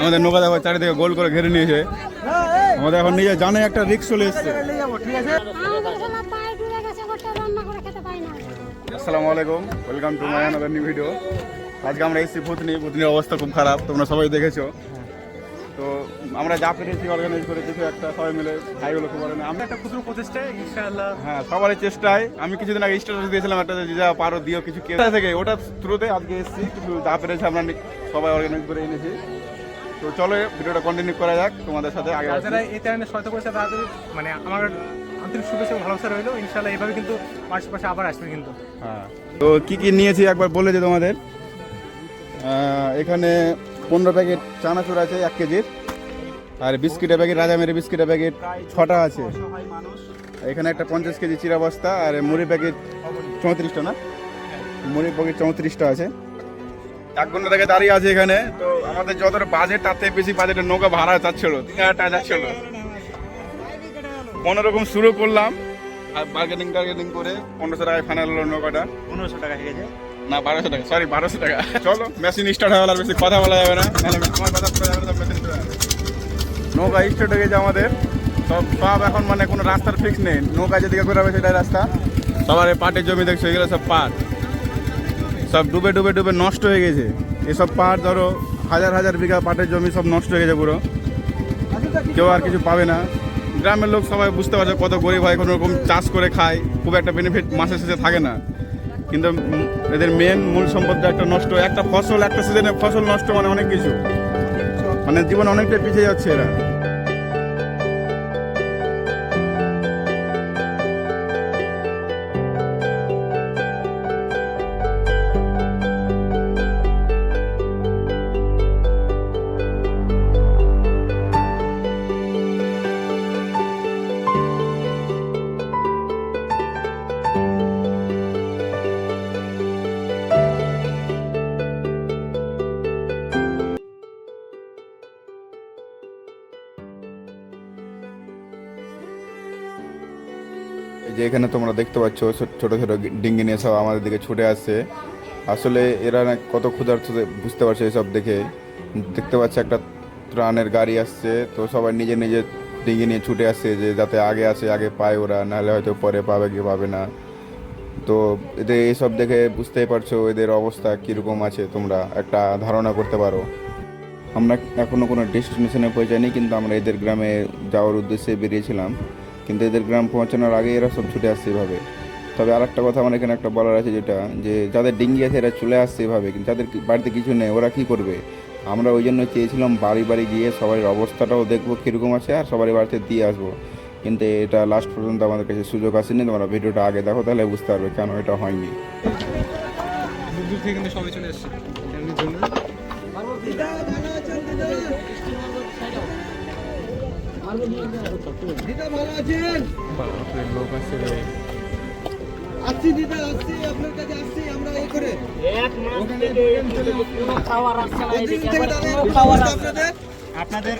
আমাদের নৌকা দেখো, চারিদিকে গোল করে ঘিরে নিয়েছে। আমাদের এখন নিজে জানে একটা রিক্স চলে এসছে। আসসালামু আলাইকুম welcome to my another new video আজকে আমরা এসেছি ভূতনি ভূতনির অবস্থা খুব খারাপ, তোমরা সবাই দেখেছ। তো আমরা যা পেরেছি অর্গানাইজ করে কিছু একটা সবাই মিলে ভাইগুলো খুব না আমরা একটা ক্ষুদ্র প্রচেষ্টা ইনশাআল্লাহ। হ্যাঁ সবারই চেষ্টায়। আমি কিছুদিন আগে স্ট্যাটাস দিয়েছিলাম একটা যে যা পারো দিও কিছু কেউ থেকে। ওটা থ্রুতে আজকে এসেছি কিছু যা পেরেছি আমরা নি- সবাই অর্গানাইজ করে এনেছি। তো চলো ভিডিওটা কন্টিনিউ করা যাক। তোমাদের সাথে আগে। যারা এই চ্যানেলে সহায়তা করেছে তাদের মানে আমার আন্তরিক শুভেচ্ছা ও ভালোবাসা রইল। ইনশাআল্লাহ এইভাবে কিন্তু মানুষের পাশে আবার আসবে কিন্তু। হ্যাঁ। তো কি কি নিয়েছি একবার বলে যে তোমাদের? এখানে পনেরো প্যাকেট চানাচুর আছে এক কেজির। আর বিস্কিটের প্যাকেট রাজামেরি বিস্কিটের প্যাকেট ছটা আছে। এখানে একটা পঞ্চাশ কেজি চিরা বস্তা আর মুড়ি প্যাকেট চৌত্রিশটা না? মুড়ি প্যাকেট চৌত্রিশটা আছে। এক ঘণ্টা থেকে দাঁড়িয়ে আছে এখানে। তো আমাদের যতটা বাজেট তার থেকে বেশি বাজেটের নৌকা ভাড়া চাচ্ছিল তিন হাজার টাকা যাচ্ছিল। কোনো রকম শুরু করলাম। আর বার্গেনিং টার্গেটিং করে পনেরোশো টাকায় ফাইনাল হলো নৌকাটা। পনেরোশো টাকা গেছে। না, বারোশো টাকা। সরি বারোশো টাকা। চলো মেশিন স্টার্ট গেল বেশি কথা বলা যাবে না। নাহলে কথা শোনা যাবে না নৌকা স্টার্ট হয়ে গেছে আমাদের। সব সব এখন মানে কোনো রাস্তার ফিক্স নেই। নৌকা যেদিকে করে হবে সেটাই রাস্তা। সবার পাটের জমি দেখছ, এগুলো সব পাট। সব ডুবে ডুবে ডুবে নষ্ট হয়ে গেছে। এসব পাট ধরো, হাজার হাজার বিঘা পাটের জমি সব নষ্ট হয়ে গেছে পুরো। কেউ আর কিছু পাবে না। গ্রামের লোক সবাই বুঝতে পারছে কত গরিব হয়, কোনো রকম চাষ করে খায়। খুব একটা বেনিফিট মাসের শেষে থাকে না। কিন্তু এদের মেন মূল সম্পদটা একটা নষ্ট, একটা ফসল, একটা সিজনে ফসল নষ্ট মানে অনেক কিছু। মানে জীবন অনেকটাই পিছিয়ে যাচ্ছে এরা। যে এখানে তোমরা দেখতে পাচ্ছ ছোট ছোট ডিঙ্গি নিয়ে সব আমাদের দিকে ছুটে আসছে। আসলে এরা না কত ক্ষুধার্ত বুঝতে পারছে এসব দেখে। দেখতে পাচ্ছে একটা ত্রাণের গাড়ি আসছে, তো সবাই নিজে নিজে ডিঙ্গি নিয়ে ছুটে আসছে যে যাতে আগে আসে, আগে পায় ওরা, নাহলে হয়তো পরে পাবে কি পাবে না। তো এদের এইসব দেখে বুঝতেই পারছ এদের অবস্থা কীরকম আছে তোমরা, একটা ধারণা করতে পারো। আমরা এখনও কোনো ডেস্টিনেশনে পৌঁছাইনি, কিন্তু আমরা এদের গ্রামে যাওয়ার উদ্দেশ্যে বেরিয়েছিলাম। কিন্তু এদের গ্রাম পৌঁছানোর আগে এরা সব ছুটে আসছে এভাবে। তবে আর একটা কথা আমার এখানে একটা বলার আছে যেটা যে যাদের ডিঙ্গি আছে এরা চলে আসছে এভাবে কিন্তু যাদের কি- বাড়িতে কিছু নেই ওরা কি করবে? আমরা ওই জন্য চেয়েছিলাম বাড়ি বাড়ি গিয়ে সবার অবস্থাটাও দেখব কীরকম আছে আর সবারই বাড়িতে দিয়ে আসব। কিন্তু এটা লাস্ট পর্যন্ত আমাদের কাছে সুযোগ আসেনি তোমরা ভিডিওটা আগে দেখো তাহলে বুঝতে পারবে কেন এটা হয়নি। দূর দূর থেকে কিন্তু সবাই চলে এসছে এমনি জন্য বাপরে, লোক আছে আসছি দিদা আসছি আপনার কাছে আসছি আমরা এই করে। আপনাদের?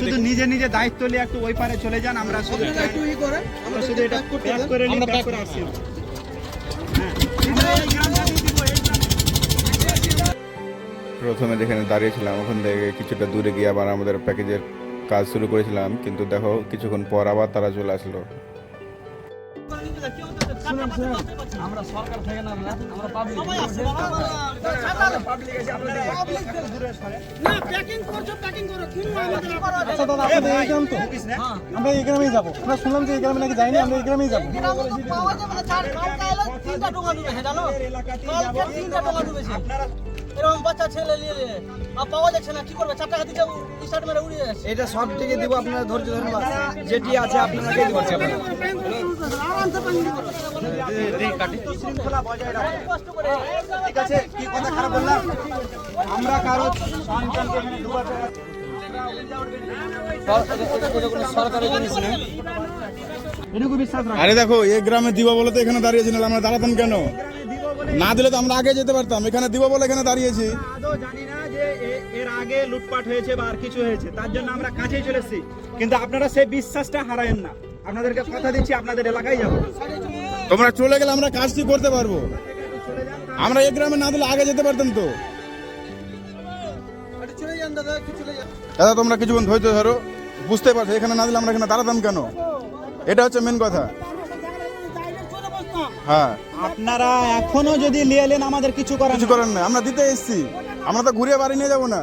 শুধু নিজে নিজে দায়িত্ব নিয়ে একটু ওই পারে চলে যান আমরা শুধু আমরা শুধু এটা। করে আসছি প্রথমে যেখানে দাঁড়িয়েছিলাম ওখান থেকে কিছুটা দূরে গিয়ে আবার আমাদের প্যাকেজের কাজ শুরু করেছিলাম। কিন্তু দেখো কিছুক্ষণ পর আবার তারা চলে আসলো। আমরা সরকার থেকে না আমরা আমরা পাবলিক আচ্ছা দাদা আপনাদের এই গ্রাম তো? আমরা এই গ্রামেই যাব। আমরা শুনলাম যে এই গ্রামে নাকি যাইনি আমরা এই গ্রামেই যাব। এরকম বাচ্চা ছেলে নিয়ে আর পাওয়া যাচ্ছে না কি করবে? চারটা হাতি যাব স্টার্ট মেরে উড়িয়ে যাচ্ছে। এটা সব থেকে দিব আপনারা ধৈর্য ধরুন যেটি আছে শৃঙ্খলা বজায় ঠিক আছে কি কথা খারাপ বললাম আমরা কারও। সন্তানকে এখানে ডুবাতে সরকারি জিনিস না এটুকু বিশ্বাস রাখুন আরে দেখো এই গ্রামে দিব বলে তো এখানে দাঁড়িয়েছি না আমরা দাঁড়াতাম কেন? না দিলে তো আমরা আগে যেতে পারতাম। এখানে দিব বলে এখানে দাঁড়িয়েছি। আদৌ জানি না যে এ- এর আগে লুটপাট হয়েছে বা আর কিছু হয়েছে। তার জন্য আমরা কাছেই চলে এসেছি। কিন্তু আপনারা সেই বিশ্বাসটা হারায়েন না। আপনাদেরকে কথা দিচ্ছি আপনাদের এলাকায় যাব। তোমরা চলে গেলে আমরা কাজটি করতে পারব। আমরা এই গ্রামে না দিলে আগে যেতে পারতাম তো। দাদা তোমরা কিছুক্ষণ ধৈর্য ধরো। বুঝতে পারছ এখানে না দিলে আমরা এখানে দাঁড়াতাম কেন? এটা হচ্ছে মেন কথা। হ্যাঁ। আপনারা এখনও যদি নিয়ে এলেন আমাদের কিছু করার কিছু করার নাই। আমরা দিতে এসেছি। আমরা তো ঘুরে বাড়ি নিয়ে যাব না।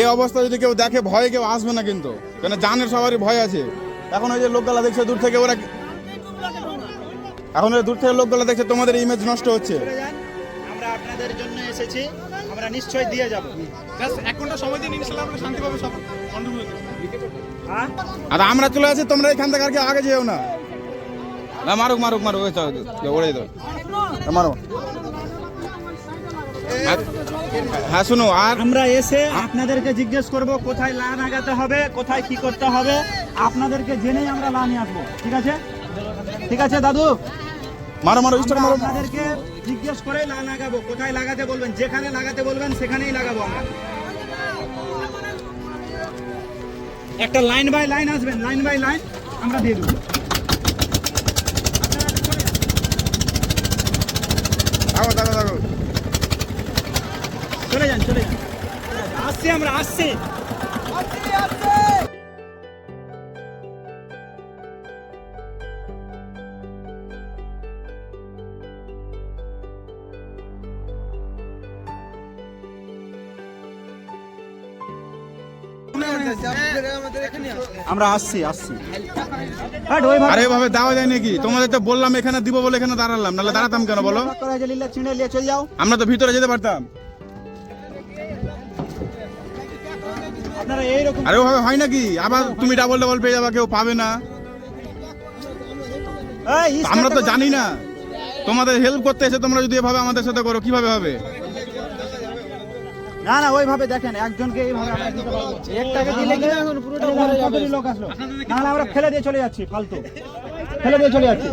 এই অবস্থা যদি কেউ দেখে ভয়ে কেউ আসবে না কিন্তু। কেন জানের সবারই ভয় আছে। এখন ওই যে লোকগুলা দেখছে দূর থেকে ওরা এখন ওই দূর থেকে লোকগুলা দেখছে তোমাদের ইমেজ নষ্ট হচ্ছে। আমরা আপনাদের জন্য এসেছি। আমরা নিশ্চয় দিয়ে যাব। এক ঘণ্টা সময় দিন ইনশাল্লাহ আমরা শান্তিভাবে সব গন্ডগোল হ্যাঁ? আর আমরা চলে আসি তোমরা এখান থেকে আর কেউ আগে যেও না। না মারুক মারুক মারুক ওই চল, ওড়ে দাও হ্যাঁ, মারো। হ্যাঁ শুনো আর আমরা এসে আপনাদেরকে জিজ্ঞেস করব কোথায় লান আগাতে হবে কোথায় কি করতে হবে? আপনাদেরকে জেনেই আমরা লান নিয়ে আসব ঠিক আছে? ঠিক আছে দাদু? মারো মারো আমরা মারো। আপনাদেরকে জিজ্ঞেস করে লান লাগাবো কোথায় লাগাতে বলবেন যেখানে লাগাতে বলবেন সেখানেই লাগাবো আমরা। একটা লাইন বাই লাইন আসবেন লাইন বাই লাইন আমরা দিয়ে দেবো থাকো থাকো থাকো চলে যান চলে যান আসছি আমরা আসছি। আমরা আসছি আসছি। আরে এভাবে দেওয়া যায় নাকি? তোমাদের তো বললাম এখানে দিব বলে এখানে দাঁড়ালাম নাহলে দাঁড়াতাম কেন বলো? চিনে চলে যাও। আমরা তো ভিতরে যেতে পারতাম। আরে ওভাবে হয় নাকি? আবার তুমি ডাবল ডাবল পেয়ে যাবা কেউ পাবে না। আমরা তো জানি না। তোমাদের হেল্প করতে এসে তোমরা যদি এভাবে আমাদের সাথে করো কীভাবে হবে? না না ওইভাবে দেখেন একজনকে এইভাবে আমরা দিতে পারব। একটাকে দিলে কি এখন পুরোটা কতটি লোক আসলো? না আমরা ফেলে দিয়ে চলে যাচ্ছি ফালতু। ফেলে দিয়ে চলে যাচ্ছি।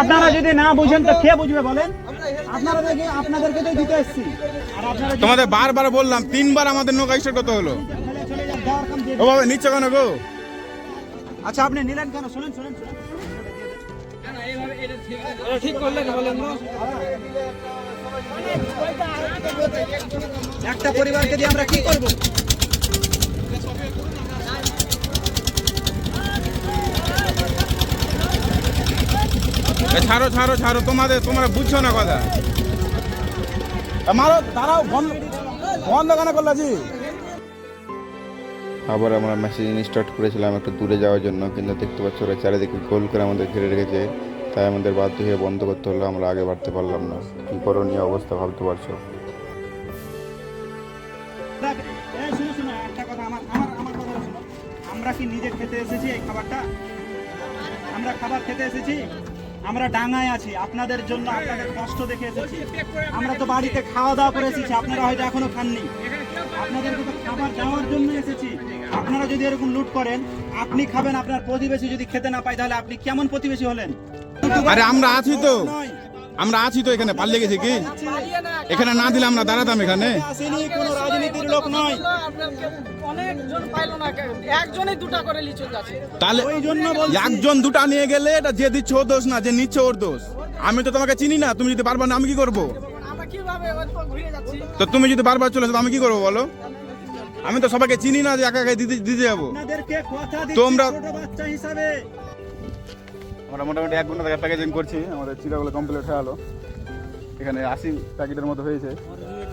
আপনারা যদি না বুঝেন তো কে বুঝবে বলেন? আপনারা দেখে আপনাদেরকে তো দিতে এসেছি। আর আপনারা তোমাদের বারবার বললাম তিনবার আমাদের নৌকা স্টার্ট করতে হলো। দিন। ওভাবে নিচ্ছে কেন গো? আচ্ছা আপনি নিলেন কেন? শুনেন শুনেন শুনেন। একটা পরিবারকে দিয়ে আমরা কি করব? ছাড়ো ছাড়ো ছাড়ো, তোমাদের, তোমরা বুঝছ না কথা। মারো, দাঁড়াও, বন্ধ বন্ধ কেন করলা জি আবার আমরা মেসেজ স্টার্ট করেছিলাম একটু দূরে যাওয়ার জন্য, কিন্তু দেখতে পাচ্ছ ওরা চারিদিকে গোল করে আমাদের ঘিরে রেখেছে। তাই আমাদের বাধ্য হয়ে বন্ধ করতে হলো, আমরা আগে বাড়তে পারলাম না। কি করণীয় অবস্থা ভাবতে পারছ। আমরা কি নিজে খেতে এসেছি এই খাবারটা? আমরা খাবার খেতে এসেছি, আমরা ডাঙায় আছি, আপনাদের জন্য আপনাদের কষ্ট দেখে এসেছি। আমরা তো বাড়িতে খাওয়া দাওয়া করে এসেছি, আপনারা হয়তো এখনও খাননি। আপনাদেরকে তো খাবার দেওয়ার জন্য এসেছি। আপনারা যদি এরকম লুট করেন আপনি খাবেন আপনার প্রতিবেশী যদি খেতে না পায় তাহলে আপনি কেমন প্রতিবেশী হলেন? আরে আমরা আছি তো। আমরা আছি তো এখানে পাল্লে গেছি কি? এখানে না দিলে আমরা দাঁড়াতাম এখানে? কোনো রাজনীতির লোক নয়। অনেকজন পাইলো না একজনই দুটা করে লিচু গাছে। তাহলে ওই জন্য বলছি। একজন দুটা নিয়ে গেলে এটা যে দিচ্ছে ওর দোষ না যে নিচ্ছে ওর দোষ। আমি তো তোমাকে চিনি না তুমি যদি পারবা না আমি কি করব? তো তুমি যদি বারবার চলে আমি কি করব বলো? আমি তো সবাইকে চিনি না যে একা একা দিতে দিতে যাব তোমরা- ছোট বাচ্চা হিসাবে। আমরা মোটামুটি এক ঘণ্টা থেকে প্যাকেজিং করছি। আমাদের চিরাগুলো কমপ্লিট হয়ে গেলো। এখানে আশি প্যাকেটের মতো হয়েছে।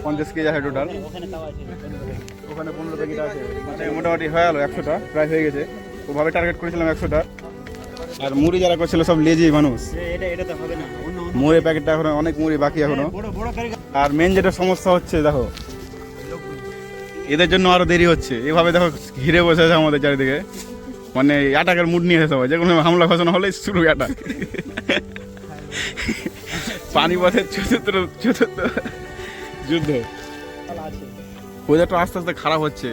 পঞ্চাশ কেজি আছে টোটাল ওখানে পনেরো প্যাকেট আছে। মানে মোটামুটি হয়ে গেলো একশোটা। প্রায় হয়ে গেছে। ওভাবে টার্গেট করেছিলাম একশোটা। আর মুড়ি যারা করছিল সব লেজি মানুষ। এটা এটা তো হবে না। অন্য অন্য মুড়ি প্যাকেটটা এখনও অনেক মুড়ি বাকি এখনও। কারিগর আর মেন যেটা সমস্যা হচ্ছে দেখো এদের জন্য আরও দেরি হচ্ছে। এভাবে দেখো ঘিরে বসে আছে আমাদের চারিদিকে। মানে অ্যাটাকের মুড নিয়ে সবাই যে কোনো হামলা ঘোষণা হলেই শুরু অ্যাটাক পানিপথের চতুর্থ চতুর্থ। যুদ্ধ। ওয়েদারটা আস্তে আস্তে খারাপ হচ্ছে।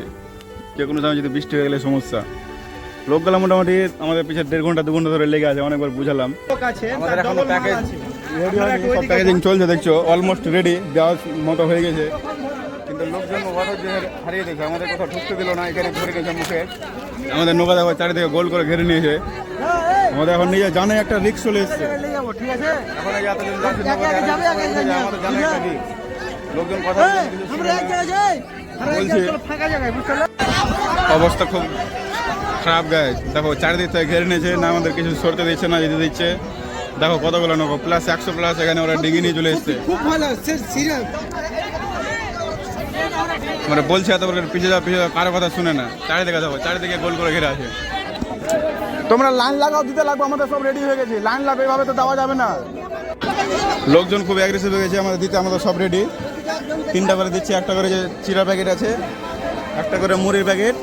যে কোনো সময় যদি বৃষ্টি হয়ে গেলে সমস্যা। লোকগুলো মোটামুটি আমাদের পিছিয়ে দেড় ঘণ্টা দু ঘণ্টা ধরে লেগে আছে। অনেকবার বুঝালাম। প্যাকেজিং চলছে দেখছ? অলমোস্ট রেডি দেওয়ার মতো হয়ে গেছে কিন্তু লোকজন ওভারও যে হারিয়ে দিয়েছে আমাদের কোথাও ঢুকতে দিল না এখানে নিয়েছে মুখে। আমাদের নৌকা দেখো চারিদিকে গোল করে ঘেরে নিয়েছে। আমাদের এখন নিজে জানে একটা রিক্স চলে এসছে। লোকজন কথা অবস্থা খুব খারাপ গায়ে দেখো চারিদিক থেকে ঘেরে নিয়েছে না আমাদের কিছু সরতে দিচ্ছে না যেতে দিচ্ছে। দেখো কতগুলো নৌকো প্লাস একশো প্লাস এখানে ওরা ডিঙি নিয়ে চলে এসছে। খুব ভালো মানে বলছে এত করে পিছিয়ে যাও পিছিয়ে যাও কারও কথা শুনে না। চারিদিকে যাব চারিদিকে গোল করে ঘিরে আছে। তোমরা লাইন লাগাও দিতে লাগবে আমাদের সব রেডি হয়ে গেছে। লাইন লাগবে এভাবে তো দেওয়া যাবে না। লোকজন খুব অ্যাগ্রেসিভ হয়ে গেছে আমাদের দিতে আমাদের সব রেডি তিনটা করে দিচ্ছি একটা করে যে চিরা প্যাকেট আছে একটা করে মুড়ির প্যাকেট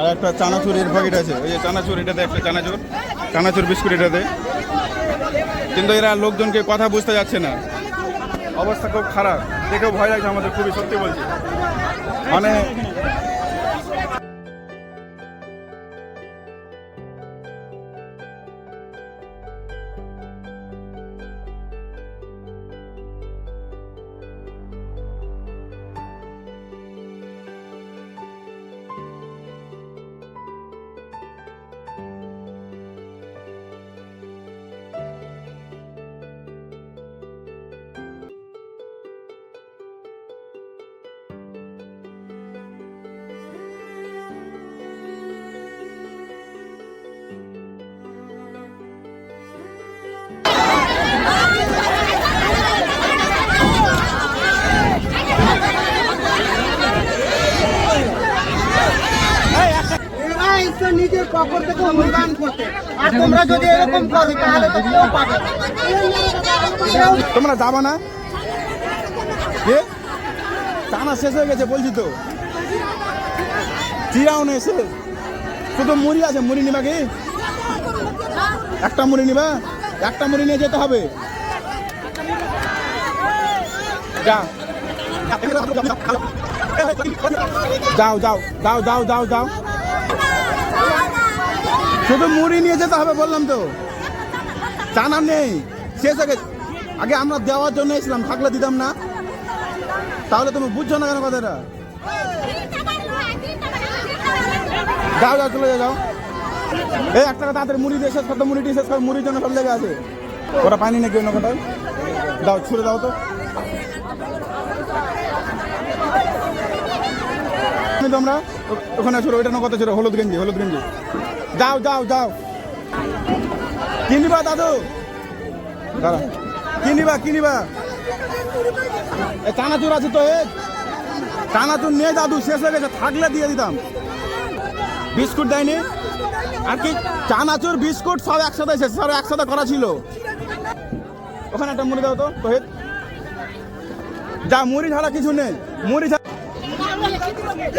আর একটা চানাচুরির প্যাকেট আছে। ওই যে চানাচুর এটাতে একটা চানাচুর চানাচুর বিস্কুট এটাতে কিন্তু এরা লোকজনকে কথা বুঝতে যাচ্ছে না। অবস্থা খুব খারাপ। দেখেও ভয় লাগছে আমাদের খুবই সত্যি বলছি। মানে পকেট থেকে অনুদান করতে আর তোমরা যদি এরকম করো, তাহলে তো কেউ পাবে তোমরা যাবা না? টানা শেষ হয়ে গেছে, বলছি তো। চিরাও নেই শেষ শুধু মুড়ি আছে, মুড়ি নিবা কি? একটা মুড়ি নিবা? একটা মুড়ি নিয়ে যেতে হবে। যাও যাও যাও যাও যাও যাও। শুধু মুড়ি নিয়ে যেতে হবে বললাম তো। জানা নেই। শেষ গেছে। আগে আমরা দেওয়ার জন্য এসেছিলাম থাকলে দিতাম না। তাহলে তুমি বুঝছ না কেন কথাটা? যাও যাও চলে যাও, এই একটা কথা তাড়াতাড়ি মুড়ি দিয়ে শেষ করতো মুড়িটি শেষ কর মুড়ির জন্য সব জায়গায় আছে। ওরা পানি নাকি অন্য কোথাও? দাও ছুড়ে দাও তো। তুমি তোমরা ওখানে ছোড়ো ওইটা না কথা ছোড়ো হলুদ গেঞ্জি হলুদ গেঞ্জি। যাও দাও যাও কিনিবা দাদু? কিনিবা কিনিবা এ চানাচুর আছে তো, এ। চানাচুর নিয়ে দাদু, শেষ হয়ে গেছে, থাকলে দিয়ে দিতাম। বিস্কুট দেয়নি? আর কি চানাচুর বিস্কুট, সব একসাথে শেষ, সব একসাথে করা ছিল। ওখানে একটা মুড়ি দাও তো, তোহিত। যা, মুড়ি ছাড়া কিছু নেই। মুড়ি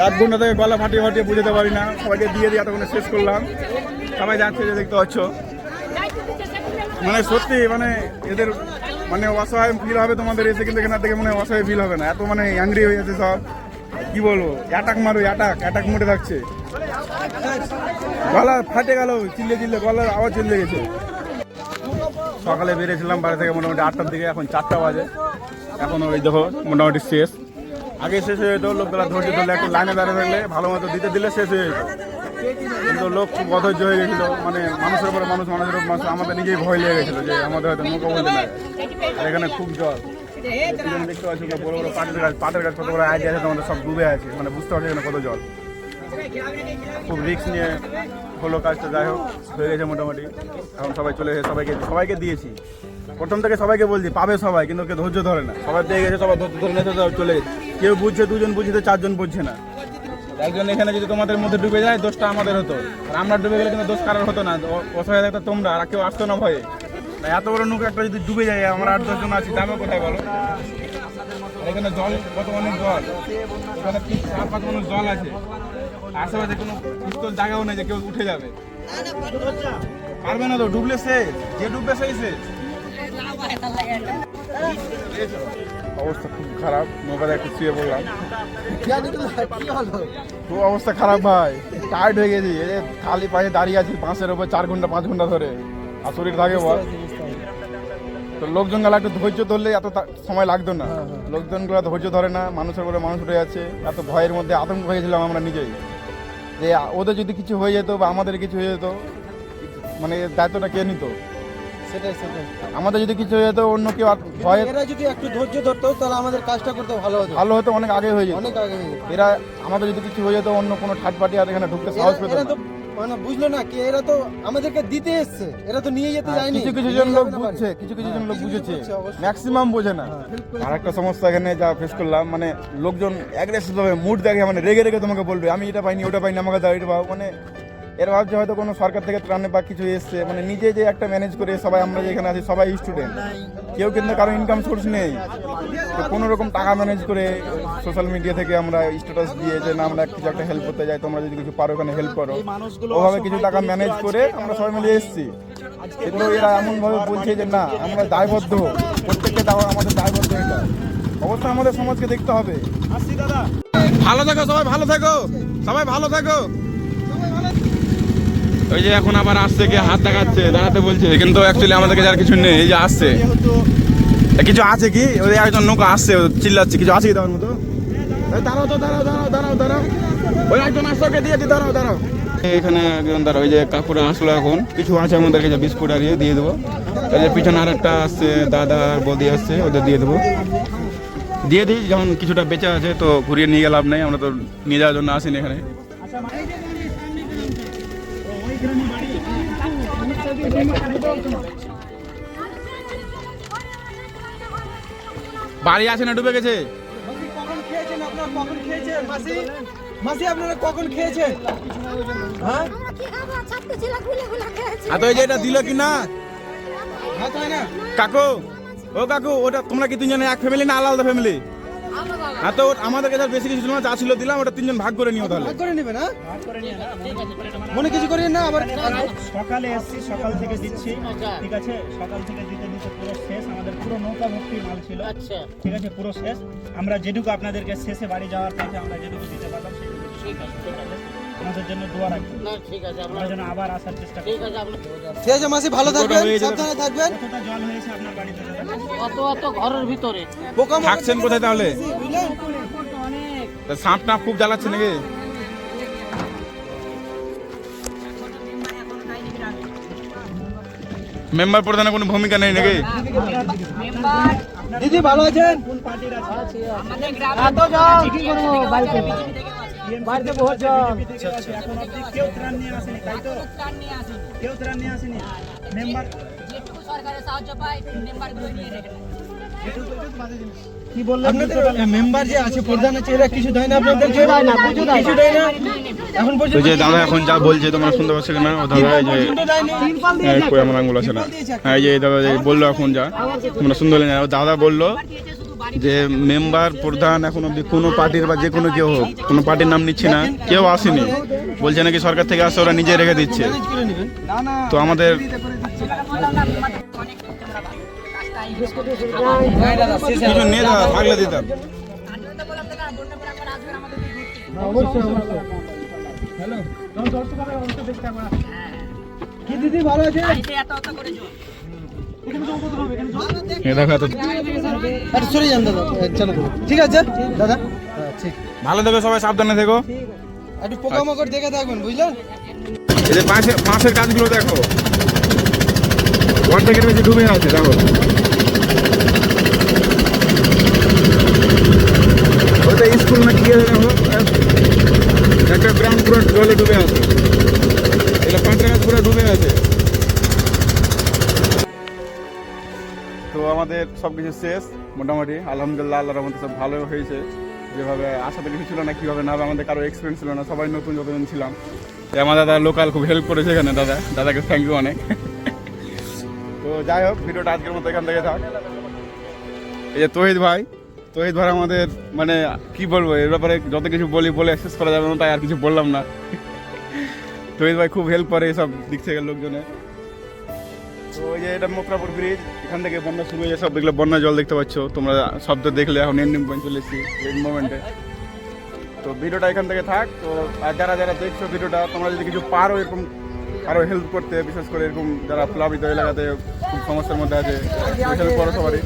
এক ঘণ্টা থেকে গলা ফাটিয়ে ফাটিয়ে বুঝতে পারি না। সবাইকে দিয়ে দিয়ে এতক্ষণে শেষ করলাম। সবাই যাচ্ছে যে দেখতে পাচ্ছ। মানে সত্যি মানে এদের মানে অসহায় ফিল হবে তোমাদের এসে, কিন্তু এখানে থেকে মনে হয় অসহায় ফিল হবে না। এত মানে অ্যাংরি হয়ে যাচ্ছে সব। কি বলব? অ্যাটাক মারো অ্যাটাক অ্যাটাক মোটে থাকছে। গলা ফাটে গেল, চিল্লে চিল্লে গলার আওয়াজ চিল্লে গেছে। সকালে বেরিয়েছিলাম বাড়ি থেকে মোটামুটি আটটার দিকে, এখন চারটা বাজে। এখন ওই দেখো, মোটামুটি শেষ। আগে শেষ হয়ে যেত লোকগুলা ধৈর্য ধরলে একটু লাইনে দাঁড়িয়ে থাকলে ভালো মতো দিতে দিলে শেষ হয়ে যেত। কিন্তু লোক খুব অধৈর্য হয়ে গেছিল মানে মানুষের উপরে মানুষ, মানুষের উপর মানুষ, আমাদের নিজেই ভয় লেগে গেছিল যে আমাদের হয়তো নৌকা বলতে না আর এখানে খুব জল। দেখতে পাচ্ছি বড় বড় পাটের গাছ পাটের গাছ কত বড় আইডিয়া আছে, তোমাদের সব ডুবে আছে মানে বুঝতে পারছি এখানে কত জল। খুব রিস্ক নিয়ে হলো কাজটা, যাই হোক, হয়ে গেছে মোটামুটি। এখন সবাই চলে এসে সবাইকে সবাইকে দিয়েছি। প্রথম থেকে সবাইকে বলছি, পাবে সবাই, কিন্তু কেউ ধৈর্য ধরে না। সবাই দিয়ে গেছে, সবাই ধৈর্য ধরে সবাই চলে গেছে। কেউ বুঝছে, দুজন বুঝছে চারজন বুঝছে না। একজন এখানে যদি তোমাদের মধ্যে ডুবে যায়, দোষটা আমাদের হতো। আর আমরা ডুবে গেলে কিন্তু দোষ কারোর হতো না। অসহায় থাকতো তোমরা, আর কেউ আসতো না ভয়ে। এত বড় নৌকা একটা যদি ডুবে যায়, আমরা আট দশজন আছি যাবে কোথায় বলো? এখানে জল, কত অনেক জল? এখানে চার, পাঁচ মানুষ জল আছে। আশেপাশে কোনো উত্তর জায়গাও নেই যে কেউ উঠে যাবে। পারবে না তো, ডুবলে সে যে ডুববে সেই শেষ। অবস্থা খুব খারাপ। নৌকাতে একটু শুয়ে হলো? খুব অবস্থা খারাপ ভাই। টায়ার্ড হয়ে গেছি। খালি পায়ে দাঁড়িয়ে আছি বাঁশের ওপর চার ঘণ্টা পাঁচ ঘণ্টা ধরে। আর শরীর থাকে বল। তো লোকজন গেলা একটু ধৈর্য ধরলে এত সময় লাগতো না। লোকজনগুলা ধৈর্য ধরে না মানুষের উপরে মানুষ উঠে যাচ্ছে। এত ভয়ের মধ্যে আতঙ্ক হয়ে গেছিলাম আমরা নিজেই। যে ওদের যদি কিছু হয়ে যেত বা আমাদের কিছু হয়ে যেত মানে দায়িত্বটা কে নিত? সেটাই সেটাই। আমাদের যদি কিছু হয়ে যেত অন্য কেউ আর ভয়ে এরা যদি একটু ধৈর্য ধরতো তাহলে আমাদের কাজটা করতে ভালো হতো। ভালো হতো অনেক আগে হয়ে যেত। অনেক আগে হয়ে যেত। এরা আমাদের যদি কিছু হয়ে যেত অন্য কোনো থার্ড পার্টি আর এখানে ঢুকতে সাহস পেত না। তো মানে বুঝলো না কি এরা তো আমাদেরকে দিতে এসছে। এরা তো নিয়ে যেতে হ্যাঁ, যায়নি। কিছু কিছু জন লোক বুঝছে কিছু কিছু জন লোক কিছু বুঝেছে ম্যাক্সিমাম বোঝে না। আর একটা সমস্যা এখানে যা ফেস করলাম মানে লোকজন অ্যাগ্রেসিভ ভাবে মুড দেখে মানে রেগে রেগে তোমাকে বলবে আমি এটা পাইনি ওটা পাইনি আমাকে দাও এটা পাও। মানে এর ভাবছে হয়তো কোনো সরকার থেকে ত্রাণে বা কিছু এসছে। মানে নিজে যে একটা ম্যানেজ করে সবাই আমরা যেখানে আছি, সবাই স্টুডেন্ট কেউ কিন্তু কারও ইনকাম সোর্স নেই। তো কোনো রকম টাকা ম্যানেজ করে সোশ্যাল মিডিয়া থেকে আমরা স্ট্যাটাস দিয়ে যে, না, আমরা কিছু একটা হেল্প করতে যাই তোমরা যদি কিছু পারো এখানে হেল্প করো। ওভাবে কিছু টাকা ম্যানেজ করে আমরা সবাই মিলে এসেছি। কিন্তু এরা এমনভাবে বলছে যে, না, আমরা দায়বদ্ধ। প্রত্যেককে দেওয়া আমাদের দায়বদ্ধ এটা। অবশ্যই আমাদের সমাজকে দেখতে হবে। ভালো থাকো, সবাই ভালো থাকো। সবাই ভালো থাকো। ওই যে এখন আবার আসছে কে হাত দেখাচ্ছে, দাঁড়াতে বলছে। কিন্তু অ্যাকচুয়ালি আমাদের কাছে আর কিছু নেই, এই যে আসছে। কিছু আছে কি? ওই একজন নৌকা আসছে চিল্লাচ্ছে। কিছু আছে কি দেওয়ার মতো? দাঁড়াও তো, দাঁড়াও দাঁড়াও দাঁড়াও দাঁড়াও। ওই একজন আসছে, ওকে দিয়ে দি, দাঁড়াও দাঁড়াও। এখানে একজন, দাঁড়াও, ওই যে কাকুরা আসলো এখন। কিছু আছে আমাদের কাছে বিস্কুট আর ইয়ে দিয়ে দেবো। এই যে পিছনে আর একটা আসছে, দাদা আর বৌদি আসছে, ওদের দিয়ে দেবো। দিয়ে দিই, যেমন কিছুটা বেঁচে আছে, তো ঘুরিয়ে নিয়ে গেলাম নেই, আমরা তো নিয়ে যাওয়ার জন্য আসিনি এখানে। বাড়ি আছে না ডুবে গেছে? মাসি কখন খেয়েছেন আপনারা? কখন খেয়েছেন? মাসি? মাসি আপনারা কখন খেয়েছেন? হ্যাঁ? আমরা কি খাব ছাত্র ছিল গুলে গুলে খেয়েছি আর তো এই যে এটা দিল কি না? হয় কাকু ও কাকু ওটা তোমরা কি তিনজনে এক ফ্যামিলি না আলাদা ফ্যামিলি হ্যাঁ তো আমাদের কাছে বেশি কিছু ছিল না যা ছিল দিলাম ওটা তিনজন ভাগ করে নিও তাহলে। ভাগ করে নেবেন হ্যাঁ মনে কিছু করিয়ে না আবার সকালে এসছি সকাল থেকে দিচ্ছি। ঠিক আছে? সকাল থেকে দিতে দিতে পুরো শেষ। আমাদের পুরো নৌকা ভর্তি মাল ছিল। ঠিক আছে? পুরো শেষ। আমরা যেটুকু আপনাদেরকে শেষে বাড়ি যাওয়ার পথে আমরা যেটুকু দিতে পারলাম সেটুকু ঠিক আছে? আমাদের জন্য দোয়া রাখবেন আমরা যেন আবার আসার চেষ্টা করি। ঠিক আছে মাসি ভালো থাকবেন সাবধানে থাকবেন। কতটা জল হয়েছে আপনার বাড়িতে? অত অত ঘরের ভিতরে। পোকা থাকছেন কোথায় তাহলে? তা সাপ টাপ খুব জ্বালাচ্ছে নাকি? মেম্বার প্রধানের কোনো ভূমিকা নেই নাকি? দিদি ভালো আছেন? কোন পার্টির আছে। এত যাও কি করব বাড়িতে বাড়িতে বহুত জল এখন অবধি কেউ ত্রাণ নিয়ে আসেনি তাই তো? কেউ ত্রাণ নিয়ে আসেনি? মেম্বার যেটুকু সরকারের সাহায্য পায় মেম্বারগুলো নিয়ে রেখে কি বললেন আপনাদের মেম্বার যে আছে প্রধান আছে এরা কিছু দেয় না আপনাদের কিছু দেয় না কিছু দেয় না? এখন পর্যন্ত যে দাদা এখন যা বলছে তোমরা শুনতে পাচ্ছ কিনা? ও দাদা এই যে পর্যন্ত দেয়নি হ্যাঁ, কই আমার আঙ্গুল আছে না? এই যে দাদা বলল এখন যা। তোমরা শুনতে না? ও দাদা বলল যে মেম্বার, প্রধান, এখন অব্দি কোনো পার্টির বা যে কোনো কেউ হোক, কোনো পার্টির নাম নিচ্ছে না, কেউ আসেনি। বলছে নাকি সরকার থেকে আসে, ওরা নিজে রেখে দিচ্ছে। তো আমাদের কি দিদি ভালো আছেন ঠিক আছে? দাদা? ঠিক ভালো থেকো সবাই সাবধানে থেকো। একটু পোকামাকড় দেখে থাকবেন বুঝলেন এই যে কাজগুলো দেখো। অর্ধেকের বেশি ডুবে আছে দেখো। ওটা স্কুল না কি দেখো? একটা গ্রাম পুরো জলে ডুবে আছে। এটা পাঁচটা গাছ পুরো ডুবে আছে। আমাদের সব কিছু শেষ। মোটামুটি আলহামদুলিল্লাহ, আল্লাহর রহমতে সব ভালো হয়েছে। যেভাবে আশাতে কিছু ছিল না, কীভাবে না আমাদের কারও এক্সপিরিয়েন্স ছিল না, সবাই নতুন যতজন ছিলাম। তো আমার দাদা লোকাল খুব হেল্প করেছে এখানে, দাদা। দাদাকে থ্যাংক ইউ অনেক। তো যাই হোক, ভিডিওটা আজকের মতো এখান থেকে থাক। এই যে তহিদ ভাই তহিদ ভাই আমাদের মানে কি বলব, এর ব্যাপারে যত কিছু বলি, বলে শেষ করা যাবে না, তাই আর কিছু বললাম না। তহিদ ভাই খুব হেল্প করে এইসব দিক থেকে লোকজনের তো ওই যে এটা মোকরাপুর ব্রিজ এখান থেকে বন্যা শুরু হয়ে সব দেখলে বন্যা জল দেখতে পাচ্ছ। তোমরা শব্দ দেখলে, এখন এন্ডিং পয়েন্ট চলে এসেছি এই মোমেন্টে তো ভিডিওটা এখান থেকে থাক। তো আর যারা যারা দেখছ ভিডিওটা, তোমরা যদি কিছু পারো এরকম আরও হেল্প করতে, বিশেষ করে এরকম যারা প্লাবিত এলাকাতে খুব সমস্যার মধ্যে আছে হেল্প করো সবারই।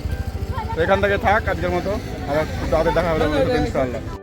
তো এখান থেকে থাক আজকের মতো। আবার তাদের দেখা হবে ইনশাআল্লাহ।